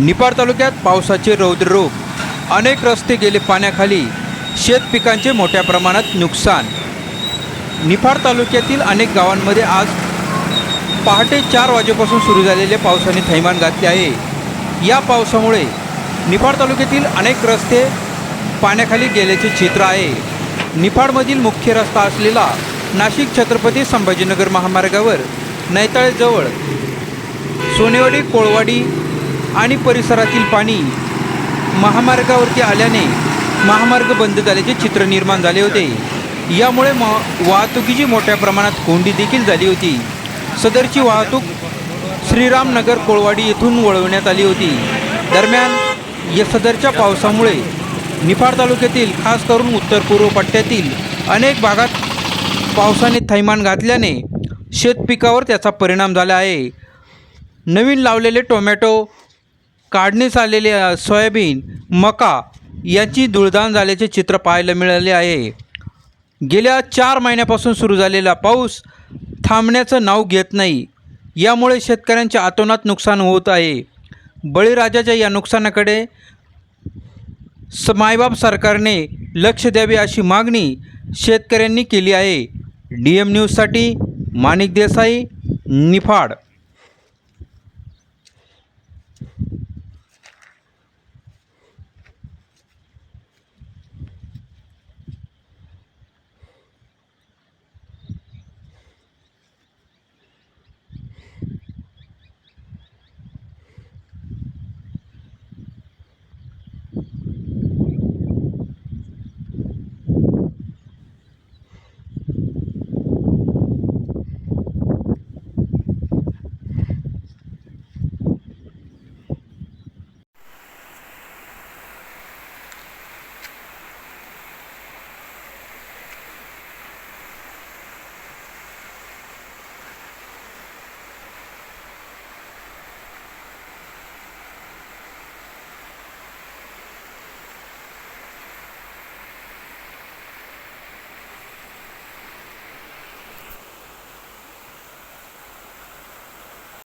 निपाड तालुक्यात पावसाचे रौद्ररूप अनेक रस्ते गेले पाण्याखाली. शेत पिकांचे मोठ्या प्रमाणात नुकसान. निफाड तालुक्यातील अनेक गावांमध्ये आज पहाटे चार वाजेपासून सुरू झालेल्या पावसाने थैमान घातले आहे. या पावसामुळे निफाड तालुक्यातील अनेक रस्ते पाण्याखाली गेल्याचे चित्र आहे. निफाडमधील मुख्य रस्ता असलेला नाशिक छत्रपती संभाजीनगर महामार्गावर नैताळेजवळ सोनेवाडी कोळवाडी आणि परिसरातील पाणी महामार्गावरती आल्याने महामार्ग बंद झाल्याचे चित्र निर्माण झाले होते. यामुळे म वाहतुकीची मोठ्या प्रमाणात कोंडी देखील झाली होती. सदरची वाहतूक श्रीरामनगर कोळवाडी येथून वळवण्यात आली होती. दरम्यान या सदरच्या पावसामुळे निफाड तालुक्यातील खास करून उत्तर पूर्व पट्ट्यातील अनेक भागात पावसाने थैमान घातल्याने शेतपिकावर त्याचा परिणाम झाला आहे. नवीन लावलेले टोमॅटो काढणीस आलेले सोयाबीन मका याची धुळदाण झाल्याचे चित्र पाहायला मिळाले आहे. गेल्या चार महिन्यापासून सुरू झालेला पाऊस थांबण्याचं नाव घेत नाही. यामुळे शेतकऱ्यांच्या आतोनात नुकसान होत आहे. बळीराजाच्या या नुकसानाकडे स मायबाप सरकारने लक्ष द्यावे अशी मागणी शेतकऱ्यांनी केली आहे. डी एम न्यूजसाठी माणिक देसाई निफाड.